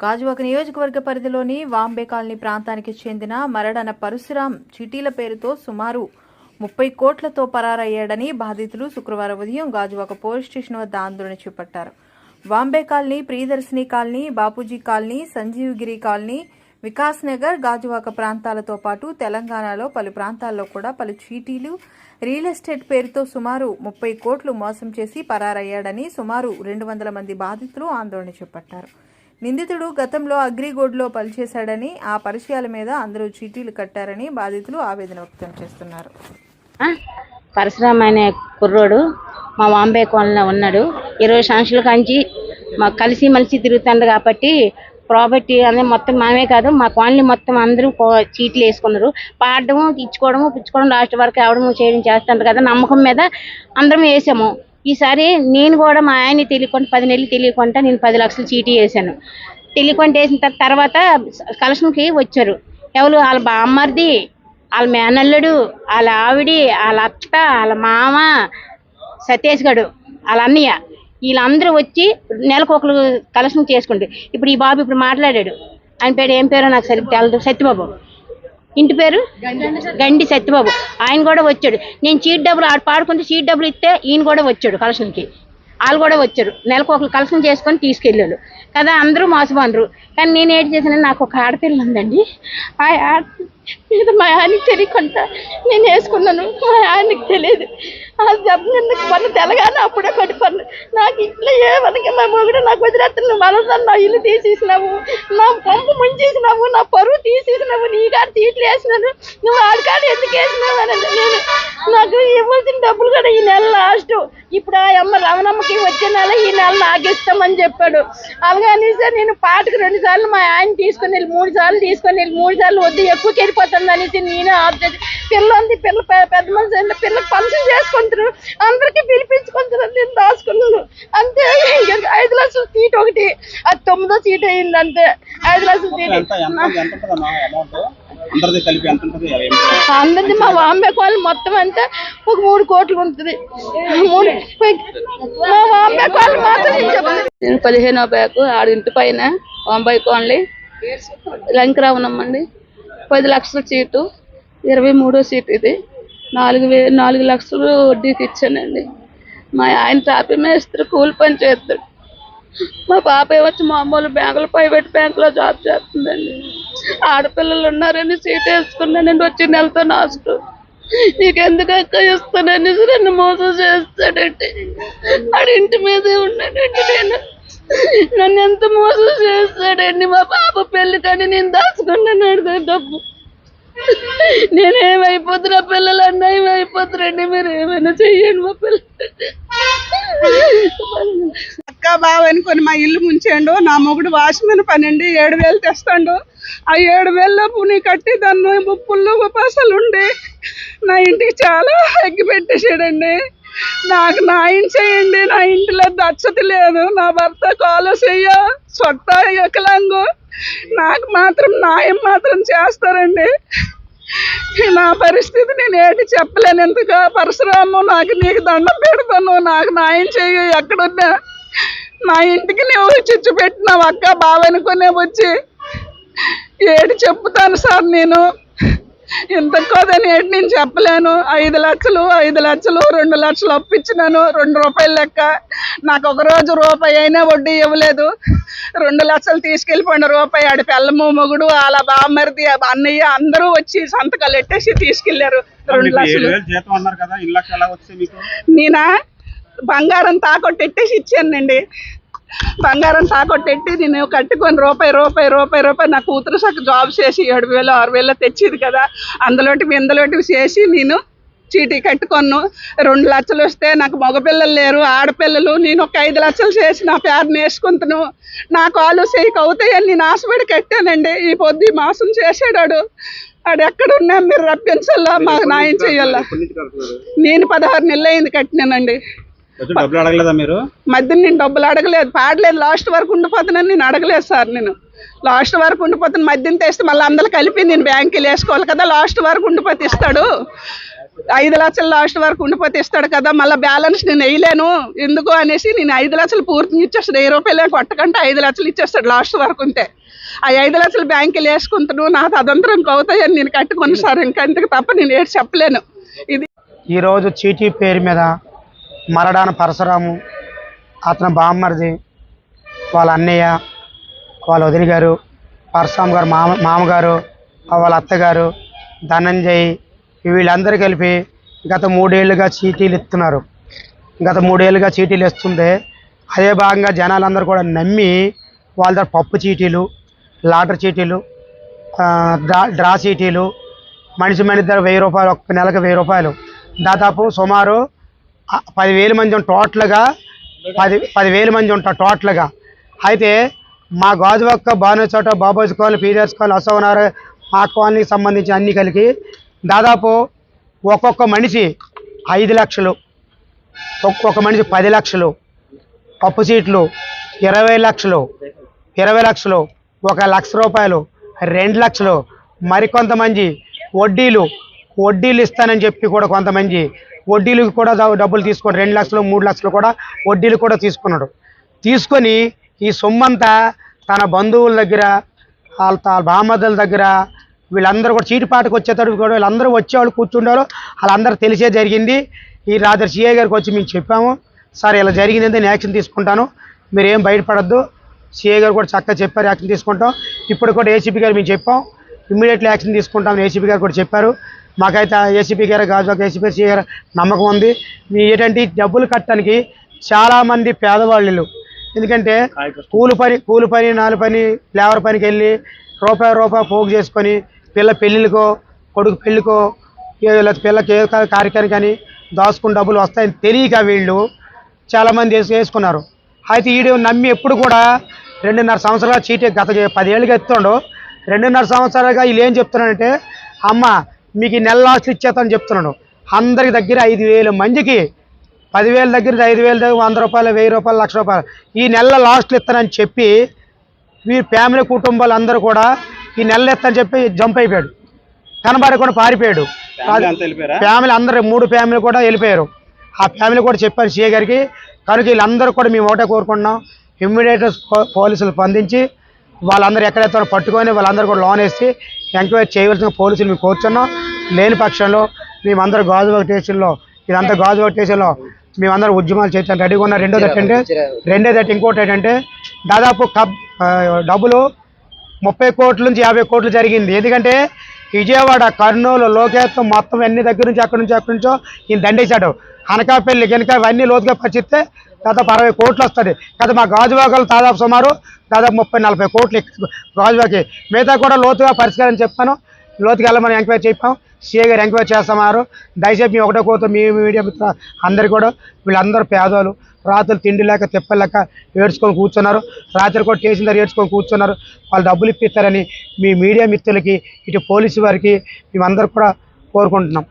గాజువాక నియోజకవర్గ పరిధిలోని వాంబే కాలనీ ప్రాంతానికి చెందిన మరడన పరశురాం చీటీల పేరుతో సుమారు ముప్పై కోట్లతో పరారయ్యాడని బాధితులు శుక్రవారం ఉదయం గాజువాక పోలీస్ స్టేషన్ వద్ద ఆందోళన చేపట్టారు. Vambay colony Priyadarshini colony Bapuji colony Sanjeevagiri colony Vikas Nagar Gajuwaka ప్రాంతాలతో పాటు తెలంగాణలో పలు ప్రాంతాల్లో కూడా పలు చీటీలు రియల్ ఎస్టేట్ పేరుతో సుమారు ముప్పై కోట్లు మోసం చేసి పరారయ్యాడని సుమారు రెండు వందల మంది బాధితులు ఆందోళన చేపట్టారు. నిందితుడు గతంలో అగ్రిగోడ్లో పనిచేశాడని ఆ పరిచయాల మీద అందరూ చీటీలు కట్టారని బాధితులు ఆవేదన వ్యక్తం చేస్తున్నారు. పరశురామ్ అనే కుర్రోడు మా వాంబే కోనలో ఉన్నాడు. ఇరవై సంవత్సరాల కాంచి మాకు కలిసి మలిసి తిరుగుతాడు కాబట్టి ప్రాపర్టీ అనేది మొత్తం మామే కాదు మా కాలనీ మొత్తం అందరూ చీట్లు వేసుకున్నారు. పాడడము ఇచ్చుకోవడము పుచ్చుకోవడం లాస్ట్ వరకు అవడము చేయడం చేస్తుంటారు కదా నమ్మకం మీద అందరం వేసాము. ఈసారి నేను కూడా మా ఆయన తెలియకుండా పది నెలలు తెలియకుండా నేను పది లక్షలు చీటీ వేసాను తెలియకుండా వేసిన తర్వాత కలెక్షన్కి వచ్చారు. ఎవరు? వాళ్ళ బామ్మర్ది వాళ్ళ మేనల్లుడు వాళ్ళ ఆవిడి వాళ్ళ అత్త వాళ్ళ మామ సతీష్ గడు వాళ్ళ అన్నయ్య. వీళ్ళందరూ వచ్చి నెలకు ఒకరు కలెక్షన్ చేసుకుంటారు. ఇప్పుడు ఈ బాబు ఇప్పుడు మాట్లాడాడు. ఆయన పేరు ఏం పేరో నాకు సరిగ్గా తెలదు. సత్యబాబు. ఇంటి పేరు? గండి సత్యబాబు. ఆయన కూడా వచ్చాడు. నేను చీట్ డబ్బులు ఆడు పాడుకుంటే చీట్ డబ్బులు ఇస్తే ఈయన కూడా వచ్చాడు కలెక్షన్కి. వాళ్ళు కూడా వచ్చారు. నెలకు ఒకరు కలెక్షన్ చేసుకొని తీసుకెళ్ళారు. కదా అందరూ మోసపోనరు. కానీ నేను ఏంటి చేశాను నాకు ఒక ఆడపిల్ల ఉందండి. ఆ ఆడ మీద మా ఆయనకి తెలియకుండా నేను వేసుకున్నాను. మా ఆయనకి తెలియదు. ఆ దెబ్బ నిన్న పన్ను తెలగానే అప్పుడే పడి పన్ను. నాకు ఇంట్లో ఏమనగా మా మొగుడు నాకు వదిలేస్తాను నువ్వు నా ఇల్లు తీసేసినావు నా పంపు ముంచేసినావు నా పరువు తీసేసినావు నీ గారు తీట్లు వేసినాను నువ్వు ఆడకాడు ఎందుకు వేసినావు అని నేను నాకు ఇవ్వాల్సిన డబ్బులు కూడా ఈ నెల లాస్ట్ ఇప్పుడు ఆ అమ్మ రమణమ్మకి వచ్చే నెల ఈ నెల నాకు ఇస్తామని చెప్పాడు అలాగని సార్ నేను పాటకు రెండు సార్లు మా ఆయన తీసుకొని వెళ్ళి మూడు సార్లు తీసుకొని వెళ్ళి మూడు సార్లు వద్దు ఎక్కువ వెళ్ళిపోతుంది అనేసి నేనే ఆఫ్ చేసి పిల్ల ఉంది పిల్ల పెద్ద మనిషి పిల్ల ఫంక్షన్ చేసుకుంటారు అందరికీ పిలిపించుకుంటారు నేను దాచుకున్నాను అంతే ఇంకా ఐదు లక్షల సీట్ ఒకటి అది తొమ్మిదో సీట్ అయింది అంతే ఐదు లక్షల సీట్ అందరిది కలిపి ఎంత ఉంటుంది? అందరిది మా వాంబే వాళ్ళు మొత్తం అంతా ఒక మూడు కోట్లు ఉంటుంది. మూడు మా వాంబేకి వాళ్ళు మాత్రం నేను పదిహేనో బ్యాగ్ ఆడ ఇంటి పైన బొంబాయి కోన్లీ లంకరావునమ్మండి పది లక్షల సీటు ఇరవై మూడో సీట్ ఇది. నాలుగు వే నాలుగు లక్షలు వడ్డీకి ఇచ్చానండి. మా ఆయన టాపీ మేస్త్రి కూలి పని చేస్తాడు. మా పాప వచ్చి మామూలు బ్యాంకులో ప్రైవేట్ బ్యాంకులో జాబ్ చేస్తుందండి. ఆడపిల్లలు ఉన్నారని సీట్ వేసుకున్నానండి వచ్చి నెలతో నాస్ట్ నీకెందుకు అక్క ఇస్తానని? నన్ను మోసం చేస్తాడండి ఆడి ఇంటి మీదే ఉన్నాడండి నేను. నన్ను ఎంత మోసం చేస్తాడండి? మా పాప పెళ్ళి కానీ నేను దాచుకున్నాను డబ్బు. నేనేమైపోతున్నా పిల్లలు అన్యాయం అయిపోతారండి మీరు ఏమైనా చెయ్యండి మా పిల్లలు అక్క బావ అనుకొని మా ఇల్లు ముంచాడు నా మొగుడు వాచ్మెన్ పనండి ఏడు వేలు తెస్తాడు. ఆ ఏడు వేల్లో పుని కట్టి దాన్ని ముప్పుల్లో ఉపాసాలు ఉండి. నా ఇంటికి చాలా ఎగ్గి పెట్టేసాడండి నాకు నా న్యాయం చేయండి నా ఇంటిలో దచ్చతి లేదు నా భర్త కాలు చెయ్య సొట్ట ఎకలాంగు నాకు మాత్రం న్యాయం మాత్రం చేస్తారండి. నా పరిస్థితి నేను ఏంటి చెప్పలేను. ఎందుకు? పరశురాము నాకు నీకు దండం పెడతాను. నాకు న్యాయం చేయ ఎక్కడున్నా? నా ఇంటికి నువ్వు చిచ్చు పెట్టినావు. అక్క బావనుకునే వచ్చి ఏడు చెప్తాను సార్ నేను? ఇంత కోదని ఏంటి నేను చెప్పలేను. ఐదు లక్షలు ఐదు లక్షలు రెండు లక్షలు అప్పించినాను రెండు రూపాయల లెక్క. నాకు ఒక రోజు రూపాయి అయినా వడ్డీ ఇవ్వలేదు. రెండు లక్షలు తీసుకెళ్ళిపోయిన రూపాయి ఆడి పెళ్ళము మొగుడు అలా బామ్మరిది అన్నయ్య అందరూ వచ్చి సంతకాలు ఎట్టేసి తీసుకెళ్ళారు రెండు లక్షలు. నేనా? బంగారం తాకట్టు ఎట్టేసి ఇచ్చానండి బంగారం తాకట్టు ఎట్టి నేను కట్టుకొని రూపాయి రూపాయి రూపాయి రూపాయి నా కూతురు సగం జాబ్ చేసి ఏడు వేలు ఆరు వేలు తెచ్చేది కదా. అందులోటివి ఇందులోటివి చేసి నేను చీటీ కట్టుకొను రెండు లక్షలు వస్తే నాకు మగపిల్లలు లేరు ఆడపిల్లలు. నేను ఒక ఐదు లక్షలు చేసి నా పేరుని వేసుకుంటాను నా కాలు చేయకు అవుతాయని నేను ఆశపడి కట్టానండి. ఈ పొద్దు ఈ మాసం చేసాడాడు. ఆడు ఎక్కడున్నా మీరు రప్పించాలా మాకు న్యాయం చేయాలా నేను పదహారు నెలలు అయింది కట్టినానండి. డబ్బులు అడగలేదా మీరు? మధ్యన నేను డబ్బులు అడగలేదు. పాడలేదు. లాస్ట్ వరకు ఉండిపోతున్నాను నేను అడగలేదు సార్ నేను. లాస్ట్ వరకు ఉండిపోతాను మధ్యన తెస్తే మళ్ళీ అందరూ కలిపి నేను బ్యాంకులు వేసుకోవాలి కదా. లాస్ట్ వరకు ఉండిపోతే ఇస్తాడు ఐదు లక్షలు లాస్ట్ వరకు ఉండిపోతే ఇస్తాడు కదా. మళ్ళీ బ్యాలెన్స్ నేను వేయలేను. ఎందుకు అనేసి నేను ఐదు లక్షలు పూర్తిగా ఇచ్చేస్తాడు. వెయ్యి రూపాయలు కొట్టకంటే ఐదు లక్షలు ఇచ్చేస్తాడు లాస్ట్ వరకు ఉంటే. ఆ ఐదు లక్షలు బ్యాంకులు వేసుకుంటాను నాకు అదంతరం ఇంక అవుతాయని నేను కట్టుకుని సార్. ఇంకా ఇంతకు తప్ప నేను ఏడు చెప్పలేను. ఇది ఈరోజు చీటీ పేరు మీద మరడాన పరశురాము అతని బామ్మరిది వాళ్ళ అన్నయ్య వాళ్ళ వదిన గారు పరశురామ్ గారు మామ మామగారు వాళ్ళ అత్తగారు ధనంజయ్ వీళ్ళందరూ కలిపి గత మూడేళ్ళుగా చీటీలు ఇస్తున్నారు గత మూడేళ్ళుగా చీటీలు ఇస్తుంటే అదే భాగంగా జనాలందరూ కూడా నమ్మి వాళ్ళ దగ్గర పప్పు చీటీలు లాటరీ చీటీలు డ్రా డ్రా చీటీలు మనిషి మనిషి దగ్గర వెయ్యి రూపాయలు ఒక్క నెలకు వెయ్యి రూపాయలు. దాదాపు సుమారు పదివేల మంది టోటల్గా. పది పదివేల మంది ఉంటారు టోటల్గా. అయితే మా గాజువక్క బానుచోట బాబోజ్ కాలనీ పీరియర్స్ కాలనీ అశోకనగర్ మా కాలనీకి సంబంధించి అన్ని కలిగి దాదాపు ఒక్కొక్క మనిషి ఐదు లక్షలు ఒక్కొక్క మనిషి పది లక్షలు పప్పు సీట్లు ఇరవై లక్షలు ఇరవై లక్షలు ఒక లక్ష రూపాయలు రెండు లక్షలు మరికొంతమంది వడ్డీలు వడ్డీలు ఇస్తానని చెప్పి కూడా కొంతమంది వడ్డీలు కూడా డబ్బులు తీసుకున్నాడు రెండు లక్షలు మూడు లక్షలు కూడా వడ్డీలు కూడా తీసుకున్నాడు. తీసుకొని ఈ సొమ్మంతా తన బంధువుల దగ్గర వాళ్ళ తా- బామ్మద్దల దగ్గర వీళ్ళందరూ కూడా చీటిపాటకు వచ్చేటప్పుడు కూడా వీళ్ళందరూ వచ్చేవాళ్ళు కూర్చుండారు. వాళ్ళందరూ తెలిసే జరిగింది. ఈ రాత్రి సిఐ గారికి వచ్చి మేము చెప్పాము. సార్ ఇలా జరిగింది నేను యాక్షన్ తీసుకుంటాను. మీరు ఏం బయటపడద్దు. సిఐ గారు కూడా చక్కగా చెప్పారు యాక్షన్ తీసుకుంటాం. ఇప్పుడు కూడా ఏసీపీ గారు మేము చెప్పాం. ఇమ్మీడియట్లీ యాక్షన్ తీసుకుంటాం ఏసీపీ గారు కూడా చెప్పారు. మాకైతే ఏసీపీ గారు గాజువాక ఏసీపీ గారు నమ్మకం ఉంది. మీ ఏంటంటే డబ్బులు కట్టడానికి చాలామంది పేదవాళ్ళు ఎందుకంటే కూలి పని కూలి పని నాలుగు పని లేబర్ పనికి వెళ్ళి రూపాయి రూపాయి పోగు చేసుకొని పిల్ల పెళ్ళిళ్ళకో కొడుకు పెళ్ళికో పిల్లకి ఏ కార్యక్రమం కానీ దాచుకున్న డబ్బులు వస్తాయని తెలియక వీళ్ళు చాలామంది వేసి వేసుకున్నారు. అయితే ఈడు నమ్మి ఎప్పుడు కూడా రెండున్నర సంవత్సరాలు చీటీ గత పదేళ్ళుగా ఎత్తుండు. రెండున్నర సంవత్సరాలుగా వీళ్ళు ఏం చెప్తున్నాడంటే అమ్మ మీకు ఈ నెల లాస్ట్లు ఇచ్చేస్తాను చెప్తున్నాడు అందరికి దగ్గర ఐదు వేల మందికి పదివేల దగ్గర ఐదు వేల దగ్గర వంద రూపాయలు వెయ్యి రూపాయలు లక్ష రూపాయలు. ఈ నెల లాస్ట్లు ఇస్తానని చెప్పి వీరి ఫ్యామిలీ కుటుంబాలు అందరూ కూడా ఈ నెల ఇస్తానని చెప్పి జంప్ అయిపోయాడు. కనబడకుండా పారిపోయాడు. ఫ్యామిలీ అందరూ మూడు ఫ్యామిలీ కూడా వెళ్ళిపోయారు. ఆ ఫ్యామిలీ కూడా చెప్పాను సీఏ గారికి కనుక వీళ్ళందరూ కూడా మేము ఒకటే కోరుకుంటున్నాం. ఇమ్మీడియట్ పోలీసులు స్పందించి వాళ్ళందరూ ఎక్కడెక్కడ పట్టుకొని వాళ్ళందరూ కూడా లోన్ వేసి ఎంక్వైరీ చేయవలసిన పోలీసులు మేము కోరుచున్నాం. లేని పక్షంలో మేమందరూ గాజువాక స్టేషన్లో ఇదంతా గాజువాక స్టేషన్లో మేమందరం ఉద్యమాలు చేయడానికి రెడీగా ఉన్న రెండోది ఏంటంటే రెండోది ఇంకోటి ఏంటంటే దాదాపు కబ్ డబ్బులు ముప్పై కోట్ల నుంచి యాభై కోట్లు జరిగింది. ఎందుకంటే విజయవాడ కర్నూలు లోకేత్వం మొత్తం అన్ని దగ్గర నుంచి అక్కడి నుంచి అక్కడి నుంచో ఈయన దండేశాడు. అనకాపల్లి కనుక ఇవన్నీ లోతుగా పరిచిస్తే దాదాపు అరవై కోట్లు వస్తుంది. కదా మా గాజువాకలు దాదాపు సుమారు దాదాపు ముప్పై నలభై కోట్లు గాజువాకి. మిగతా కూడా లోతుగా పరిష్కారం చెప్తాను. లోతుకి వెళ్ళమని ఎంక్వైరీ చెప్పాం సీఏ గారు ఎంక్వైరీ చేస్తున్నారు. దయచేసి మీ ఒకటే కోత మీ మీడియా మిత్ర అందరు కూడా వీళ్ళందరూ పేదవాళ్ళు రాత్రులు తిండి లేక తిప్పలేక ఏడ్చుకొని కూర్చున్నారు. రాత్రి కూడా స్టేషన్ దగ్గర ఏడ్చుకొని కూర్చున్నారు. వాళ్ళు డబ్బులు ఇప్పిస్తారని మీ మీడియా మిత్రులకి ఇటు పోలీసు వారికి మేమందరూ కూడా కోరుకుంటున్నాం.